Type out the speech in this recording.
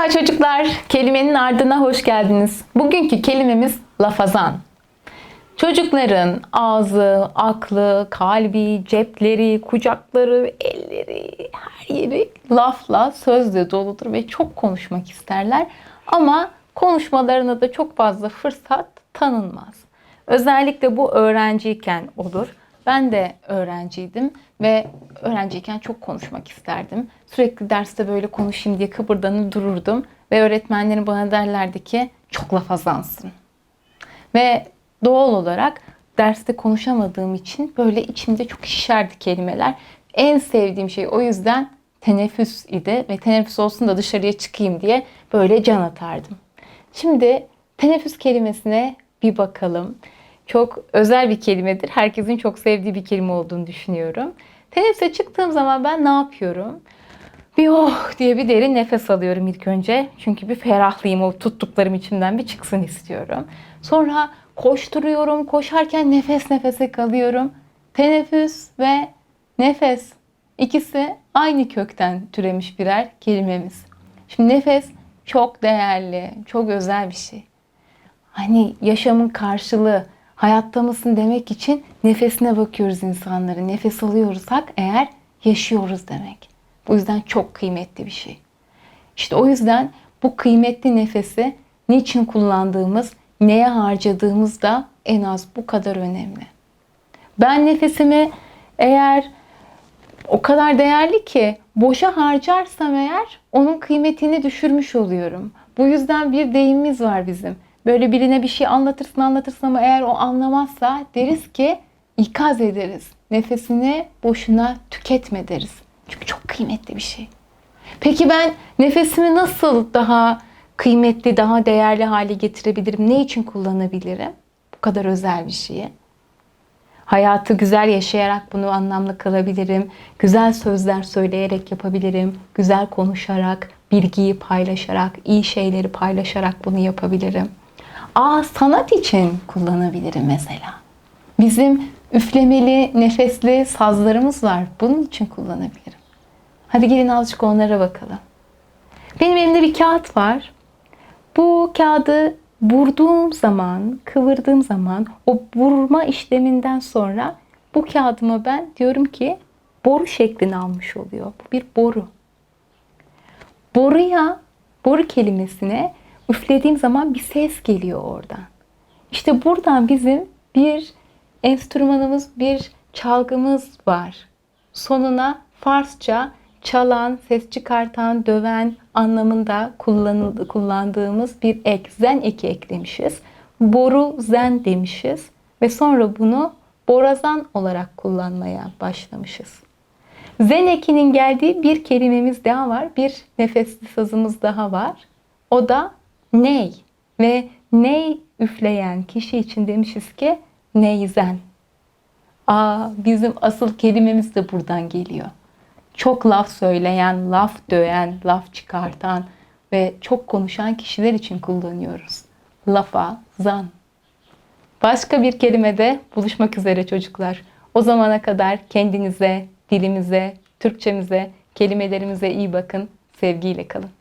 Merhaba çocuklar. Kelimenin ardına hoş geldiniz. Bugünkü kelimemiz lafazan. Çocukların ağzı, aklı, kalbi, cepleri, kucakları, elleri, her yeri lafla, sözle doludur ve çok konuşmak isterler. Ama konuşmalarına da çok fazla fırsat tanınmaz. Özellikle bu öğrenciyken olur. Ben de öğrenciydim ve öğrenciyken çok konuşmak isterdim. Sürekli derste böyle konuşayım diye kıpırdanıp dururdum. Ve öğretmenlerim bana derlerdi ki çok laf azansın. Ve doğal olarak derste konuşamadığım için böyle içimde çok şişerdi kelimeler. En sevdiğim şey o yüzden teneffüs idi ve teneffüs olsun da dışarıya çıkayım diye böyle can atardım. Şimdi teneffüs kelimesine bir bakalım. Çok özel bir kelimedir. Herkesin çok sevdiği bir kelime olduğunu düşünüyorum. Teneffüse çıktığım zaman ben ne yapıyorum? Bir oh diye bir derin nefes alıyorum ilk önce. Çünkü bir ferahlayayım o tuttuklarım içimden bir çıksın istiyorum. Sonra koşturuyorum. Koşarken nefes nefese kalıyorum. Teneffüs ve nefes ikisi aynı kökten türemiş birer kelimemiz. Şimdi nefes çok değerli, çok özel bir şey. Hani yaşamın karşılığı, hayatta mısın demek için nefesine bakıyoruz insanların. Nefes alıyorsak eğer yaşıyoruz demek. Bu yüzden çok kıymetli bir şey. İşte o yüzden bu kıymetli nefesi niçin kullandığımız, neye harcadığımız da en az bu kadar önemli. Ben nefesimi eğer o kadar değerli ki boşa harcarsam eğer onun kıymetini düşürmüş oluyorum. Bu yüzden bir deyimimiz var bizim. Böyle birine bir şey anlatırsın anlatırsın ama eğer o anlamazsa deriz ki ikaz ederiz. Nefesini boşuna tüketme deriz. Çünkü çok kıymetli bir şey. Peki ben nefesimi nasıl daha kıymetli, daha değerli hale getirebilirim? Ne için kullanabilirim? Bu kadar özel bir şeyi. Hayatı güzel yaşayarak bunu anlamlı kılabilirim. Güzel sözler söyleyerek yapabilirim. Güzel konuşarak, bilgiyi paylaşarak, iyi şeyleri paylaşarak bunu yapabilirim. Aa sanat için kullanabilirim mesela. Bizim üflemeli, nefesli sazlarımız var. Bunun için kullanabilirim. Hadi gelin azıcık onlara bakalım. Benim elimde bir kağıt var. Bu kağıdı burduğum zaman, kıvırdığım zaman o burma işleminden sonra bu kağıdıma ben diyorum ki boru şeklini almış oluyor. Bu bir boru. Boruya, boru kelimesine üflediğim zaman bir ses geliyor oradan. İşte buradan bizim bir enstrümanımız, bir çalgımız var. Sonuna Farsça çalan, ses çıkartan, döven anlamında kullandığımız bir ek, zen eki eklemişiz. Boru zen demişiz ve sonra bunu borazan olarak kullanmaya başlamışız. Zen ekinin geldiği bir kelimemiz daha var. Bir nefesli sazımız daha var. O da ney ve ney üfleyen kişi için demişiz ki neyzen. Aa, bizim asıl kelimemiz de buradan geliyor. Çok laf söyleyen, laf döyen, laf çıkartan ve çok konuşan kişiler için kullanıyoruz. Lafa, zan. Başka bir kelimede buluşmak üzere çocuklar. O zamana kadar kendinize, dilimize, Türkçemize, kelimelerimize iyi bakın. Sevgiyle kalın.